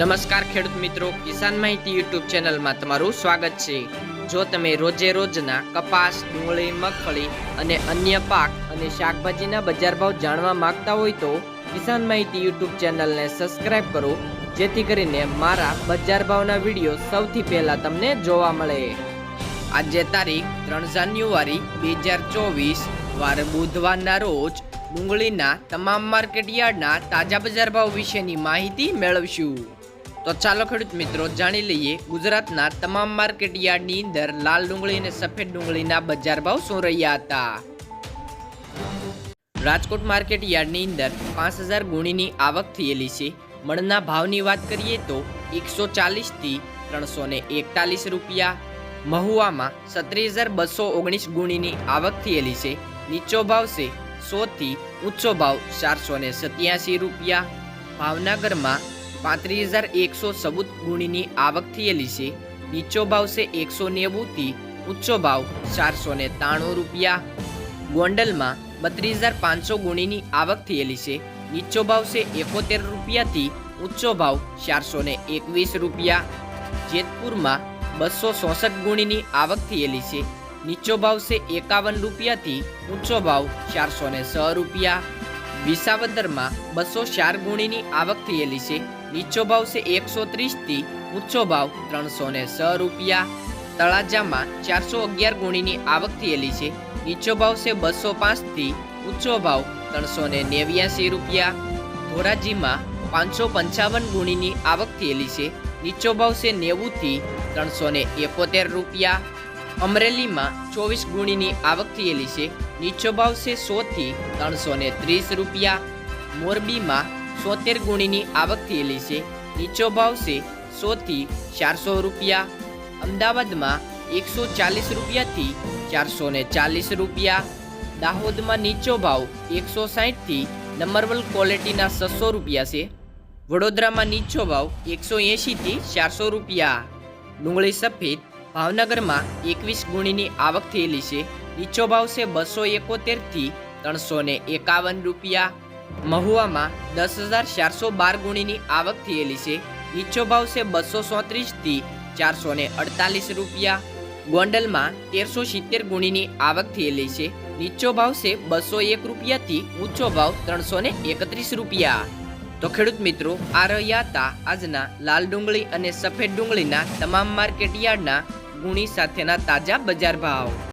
નમસ્કાર ખેડૂત મિત્રો, કિસાન માહિતી યુટ્યુબ ચેનલમાં તમારું સ્વાગત છે. જો તમે રોજે રોજના કપાસ, ડુંગળી, મગફળી અને અન્ય પાક અને શાકભાજીના બજાર ભાવ જાણવા માંગતા હોય તો કિસાન માહિતી યુટ્યુબ ચેનલને સબસ્ક્રાઇબ કરો, જેથી કરીને મારા બજાર ભાવના વીડિયો સૌથી પહેલા તમને જોવા મળે. આજે તારીખ ત્રણ જાન્યુઆરી બે હજાર ચોવીસ, વાર બુધવારના રોજ ડુંગળીના તમામ માર્કેટ યાર્ડના તાજા બજાર ભાવ વિશેની માહિતી મેળવશું. તો ચાલો ખેડૂત મિત્રો જાણી લઈએ ગુજરાતના તમામ માર્કેટ યાર્ડની અંદર લાલ ડુંગળી અને સફેદ ડુંગળીના બજાર ભાવ શું રહ્યા હતા? રાજકોટ માર્કેટ યાર્ડની અંદર પાંચ હજાર ગુણીની આવક થયેલી છે. મણના ભાવની વાત કરીએ તો એકસો ચાલીસથી ત્રણસો ને એકતાલીસ રૂપિયા. મહુવામાં સત્રીસ હજાર બસો ઓગણીસ ગુણીની આવક થયેલી છે. નીચો ભાવ છે સોથી, ઊંચો ભાવ ચારસો ને સત્યાસી રૂપિયા. ભાવનગરમાં પાંત્રીસ હજાર એકસો સબૂત ગુણીની આવક થયેલી છે. નીચો ભાવ છે એકસો નેવુંથી ઊંચો ભાવ ચારસો ને ત્રાણું રૂપિયા. ગોંડલમાં બત્રીસ હજાર પાંચસો ગુણીની આવક થયેલી છે. નીચો ભાવ છે એકોતેર રૂપિયાથી ઊંચો ભાવ ચારસો ને એકવીસ રૂપિયા. જેતપુરમાં બસો ચોસઠ ગુણીની આવક થયેલી છે. નીચો ભાવ છે એકાવન રૂપિયાથી ઊંચો ભાવ ચારસો ને છ રૂપિયા. વિસાવદરમાં બસો ચાર ગુણીની આવક થયેલી છે. નીચો ભાવ છે એકસો ત્રીસથી ઊંચો ભાવ ત્રણસો ને છ રૂપિયા. તળાજામાં ચારસો અગિયાર ગુણીની આવક થયેલી છે. નીચો ભાવ છે બસો પાંચથી ઊંચો ભાવ ત્રણસો ને નેવ્યાસી રૂપિયા. ધોરાજીમાં પાંચસો પંચાવન ગુણીની આવક થયેલી છે. નીચો ભાવ છે નેવુંથી ત્રણસો ને એકોતેર રૂપિયા. અમરેલીમાં ચોવીસ ગુણીની આવક થયેલી છે. નીચો ભાવ છે સોથી ત્રણસો ને ત્રીસ રૂપિયા. મોરબીમાં સોતેર ગુણીની આવક થયેલી છે. નીચો ભાવ છે સોથી ચારસો રૂપિયા. અમદાવાદમાં એકસો ચાલીસ રૂપિયાથી ચારસો ને ચાલીસ રૂપિયા. દાહોદમાં નીચો ભાવ એકસો સાહીઠથી નંબરવલ ક્વોલિટીના છસો રૂપિયા છે. વડોદરામાં નીચો ભાવ એકસો એંશીથી ચારસો રૂપિયા. ડુંગળી સફેદ ભાવનગરમાં એકવીસ ગુણીની આવક થયેલી છે. નીચો ભાવ છે બસો એકોતેરથી ત્રણસો ને એકાવન રૂપિયા. મહુવામાં દસ હજાર ચારસો બાર ગુણીની આવક થયેલી છે. નીચો ભાવ છે બસો સોત્રીસથી ચારસો ને અડતાલીસ રૂપિયા. ગોંડલમાં તેરસો સિત્તેર ગુણીની આવક થયેલી છે. નીચો ભાવ છે બસો એક રૂપિયાથી ઊંચો ભાવ ત્રણસો ને એકત્રીસ રૂપિયા. તો ખેડૂત મિત્રો, આ રહ્યા હતા આજના લાલ ડુંગળી અને સફેદ ડુંગળીના તમામ માર્કેટ યાર્ડના ગુણી સાથેના તાજા બજાર ભાવ.